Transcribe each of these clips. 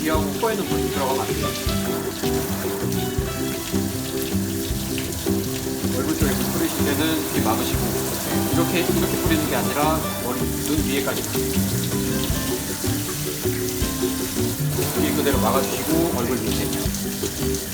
귀하고 코에는 물이 들어가면 안 돼요. 얼굴 쪽에 물 뿌리실 때는 이렇게 막으시고 이렇게 이렇게 뿌리는 게 아니라 머리 눈 위에까지 여기 그대로 막아주시고 얼굴 밑에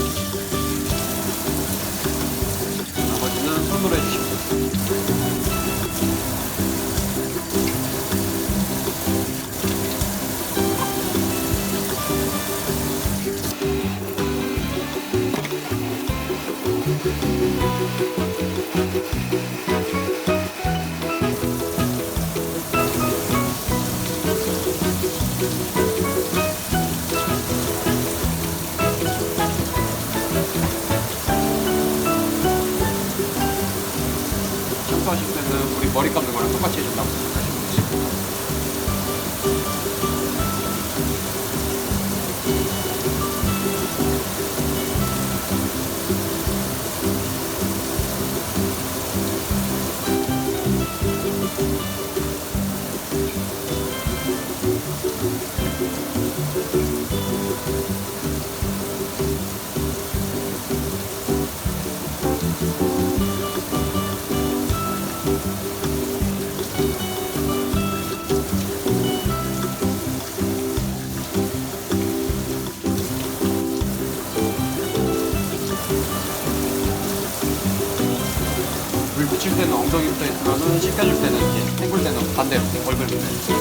했으면은 씻겨줄 때는 이렇게 헹굴 때는 반대로 얼굴 밑에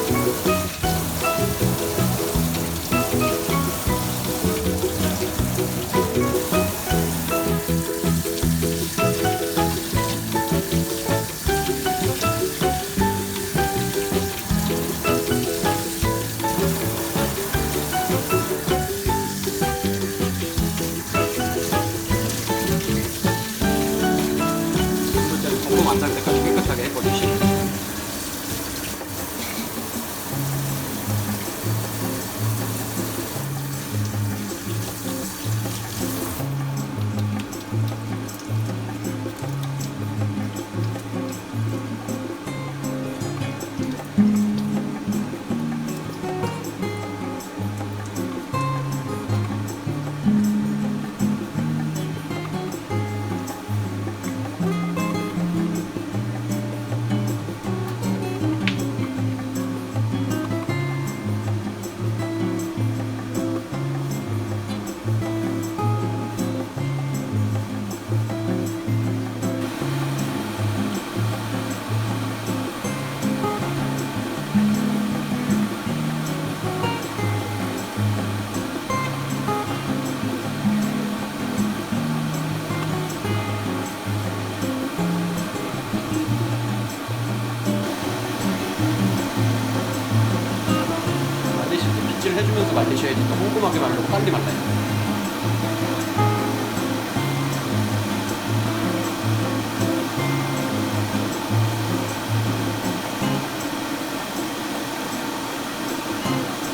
말리셔야지 또 꼼꼼하게 말르고 빨리 말라요.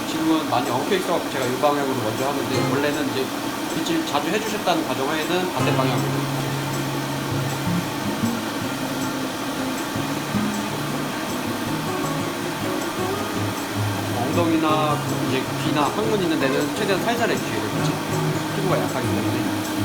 지금은 많이 엉켜 있어갖고 제가 이 방향으로 먼저 하는데 원래는 이제 빗질 자주 해주셨다는 가정하에는 반대 방향으로 엉덩이나 이제 귀나 항문 있는 데는 최대한 살살 해주셔야 돼요. 그치? 피부가 약하기 때문에.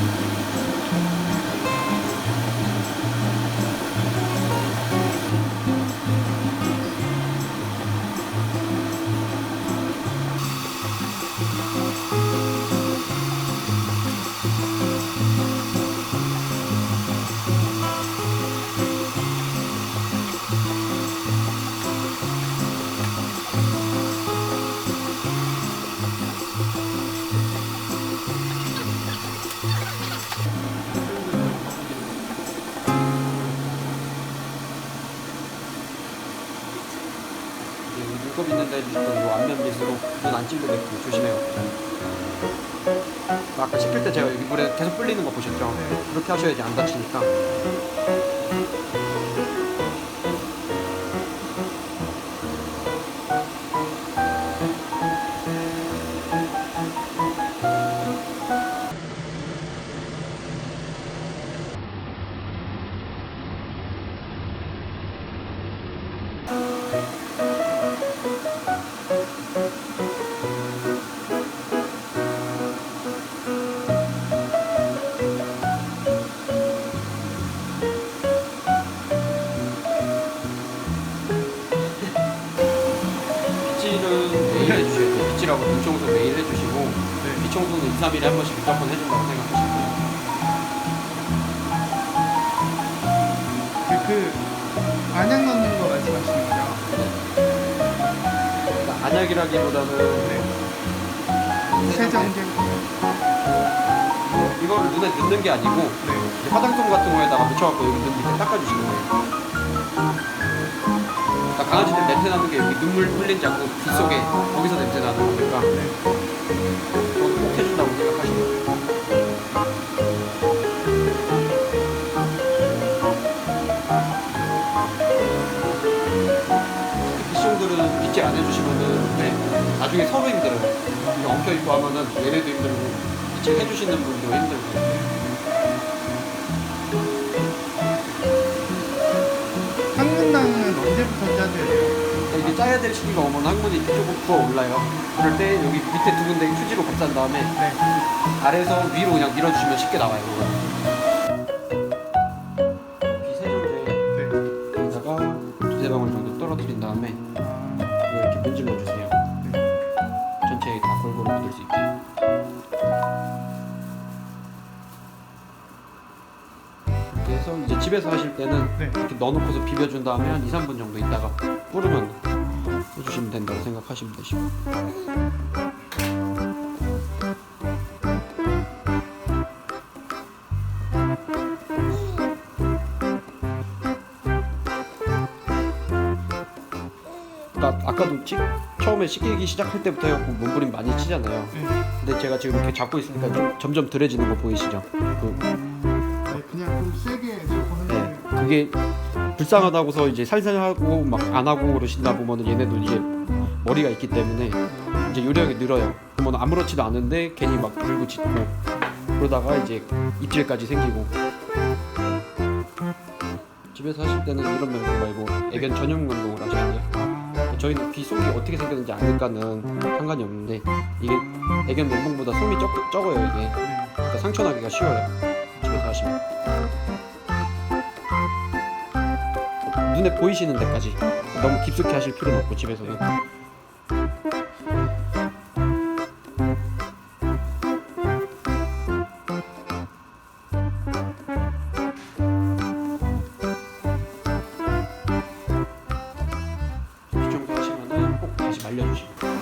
무조건 요 앞면 밑으로 눈 안 찔르게끔 조심해요. 아까 씻길 때 제가 여기 물에 계속 불리는 거 보셨죠? 그렇게 하셔야지 안 다치니까. 청소는 2, 3일에 한 번씩 무조건 해준다고 생각하시면 돼요. 그, 그 안약 넣는 거 말씀하시는 거죠? 그러니까 안약이라기보다는 네. 세정제. 이거를 눈에 넣는 게 아니고 네. 이제 화장솜 같은 거에다가 묻혀갖고 여기 눈 밑에 닦아주시는 거예요. 그러니까 강아지들 냄새 나는 게 여기 눈물 흘린 자국 귀 속에 거기서 냄새 나는 거니까 네. 피숑들은 빗질 안 해주시면은 네, 나중에 서로 힘들어요. 이게 엉켜 있고 하면은 얘네도 힘들고 빗질 해주시는 분도 힘들고. 항문낭은 언제부터 짜줘야 돼요? 이게 짜야 될 시기가 오면 항문이 조금 부어 올라요. 그럴 때 여기 밑에 두 군데 휴지로 감싼 다음에 네. 아래에서 위로 그냥 밀어주시면 쉽게 나와요. 비세정제 네. 여기다가 두세 방울 정도 떨어뜨린 다음에 해서 이제 집에서 하실 때는 네. 이렇게 넣어놓고서 비벼준 다음에 한 2, 3분 정도 있다가 뿌르면 해주시면 된다고 생각하시면 되시고. 그러니까 아까도 치, 처음에 씻기기 시작할 때부터 해갖고 몸부림 많이 치잖아요. 네. 근데 제가 지금 이렇게 잡고 있으니까 좀 점점 덜해지는 거 보이시죠? 그, 그게 불쌍하다고서 이제 살살 하고 막 안 하고 그러신다 보면은 얘네도 이제 머리가 있기 때문에 이제 요령이 늘어요. 그러면 아무렇지도 않은데 괜히 막 불고 짖고 그러다가 이제 입질까지 생기고 집에서 하실 때는 이런 면도 말고 애견 전용 운동을 하셔야 돼요. 아, 저희는 귀 속이 어떻게 생겼는지 아니까는 상관이 없는데 이게 애견 몸통보다 솜이 적, 적어요 이게 네. 그러니까 상처 나기가 쉬워요 집에서 하시면 눈에 보이시는 데까지 너무 깊숙이 하실 필요는 없고 집에서는. 이 정도 하시면은 꼭 다시 말려주시고